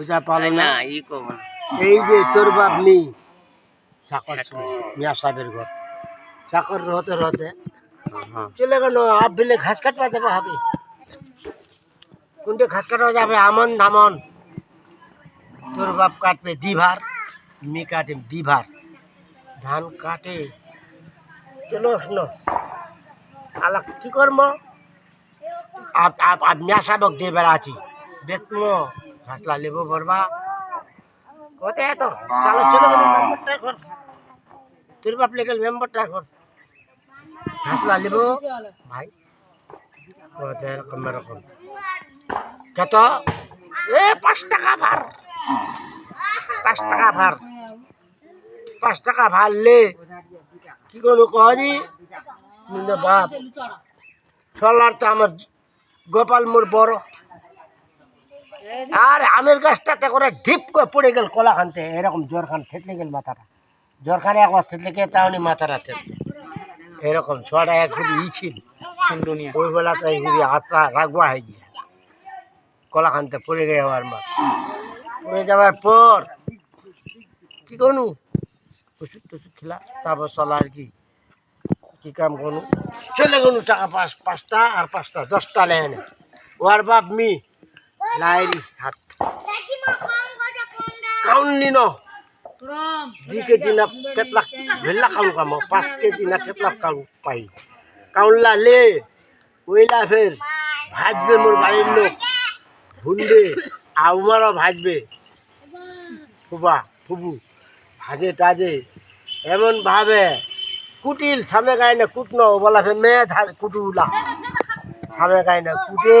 পূজা পালো না এই যে তোর বাপ নি চাকর মিয়া সাহেবের ঘর। চাকর রহতে রহতে হ্যাঁ। চলে গেল আপ বিলে ঘাস কাটবা যাব হবে। কোনটা ঘাস কাটবা যাবে? আমন ধামন তোর বাপ কাটবে দিভার মি কাটে দিভার। ধান কাটে চলো শুনো। আলা কি করম আপ আপ মিয়া সাহেবক দিয়ে বেড়াচ্ছি। দেখমো ঘাসলা লেবো বরবা কতে তো চলো চলো মেম্বারটা কর তোর বাপ লেগেল মেম্বারটা কর ঘাসলা লেবো? ভাই কত এরকম এরকম? কত? এ, পাঁচ টাকা ভার। পাঁচ টাকা ভার। পাঁচ টাকা ভারলে কি করব কহনি? বাপ সোলার তো আমার গোপাল মোর বড়। আর আমের গাছটাতে করে ঢিপ করে পড়ে গেল কলা খানতে এরকম জ্বর খান থেতলে গেল মাথাটা। জ্বর খানে একবার থেতলে গে তাহলে মাথাটা থেতলে। এরকম ছোয়াটা এক ঘুরি ই ছিল। ওই বেলাতে এই ঘুরি হাতটা হয়ে গিয়ে। কলা খানতে পড়ে গেছে আমার মা। পড়ে যাওয়ার পর কি করনু ওষুধ টষুধ খেলা, তারপর চলা আর কি। কি কাম করনু চলে গেলু টাকা পাঁচ, পাঁচটা আর পাঁচটা, দশটা লেনে ওর বাপ মি লাইরি হাত কাউন নি দুই কেজি না কেতলা ভেল্লা কাউন কাম, পাঁচ কেজি না কেতলা কাউন পাই। কাউনলা লে ওইলা ফের ভাজবে মোর বাড়ির লোক। ভুনবে আমারও ভাজবে। ফুবা, ফুবু, ভাজে টাজে এমন ভাবে কুটিল সামে গায় না কুটনো বলা ফের মেয়ে কুটুলা। সামে গায় না কুটে।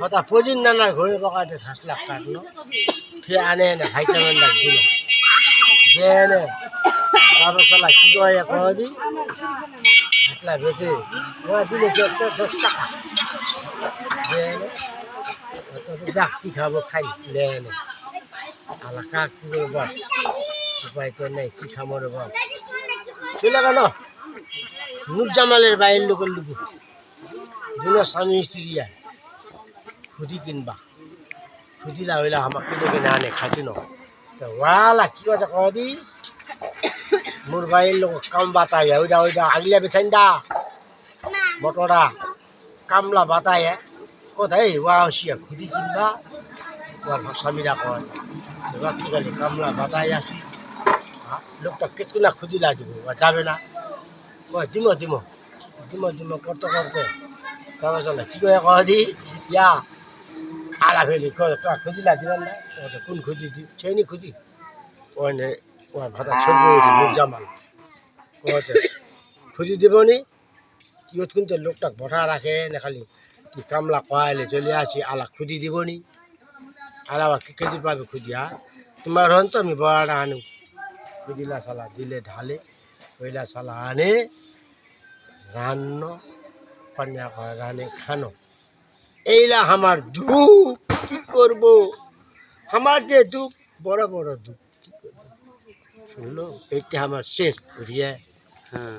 হতা পদিন নানার ঘরে বকাতে ঘাস লাগ কাটলো ফে আনে এনে ভাইটামিন লাগ দিল। এনে তারপর চলা, কি কয় কদি ঘাসলা বেঁচে ওরা দিলে দশ দশ টাকা। এনে দেখ কি খাব খাই লে এনে আলা, কাক কি বল উপায় তো নেই, কি খাব রে বল চলে গেল নুরজামালের বাইরের লোকের লুকু। দুনো স্বামী স্ত্রী যায় খুদি কিনবা। খুদিলা হইলা আমাক আনে খাতি ন? তো ওয়ালা কি কথা কদি মোর বাইরের লোক কাম বাতায় ওইটা ওইটা আগলিয়া বেছাইন দা। বটরা কামলা বাতায় কোথায় ওয়া হসিয়া খুদি কিনবা। ওর স্বামীরা কয় ওরা কি গেলে কামলা বাতায় আসি লোকটা কেতুনা খুদি লাগিব যাবে না? কয়, দিম দিম। দিম দিম করতে করতে তবে চলে কি কয় কদি ইয়া আলা ফেলি খুদিলা দিবেন না? কোন দি? চেনি খুদি ওনে ও ভাতা ছবি জামাল। কয় খুদি দিবনি কি কিন্তু লোকটাক বঠা রাখে না খালি কি কামলা কয়ালে চলে আসি আলা খুদি দিবনি আলা কি কেজি পাবে খুদিয়া তোমার হন তো আমি বড়াটা আনু। খুদিলা সালা দিলে ঢালে কইলা সালা আনে, রান্ন, পান্যা রানে খানো। এইলা আমার দুঃখ, কি করব? আমার যে দুঃখ, বড় বড় দুঃখ, কি করব? শুনলো এইটা আমার শেষ বুঝিয়ে হ্যাঁ।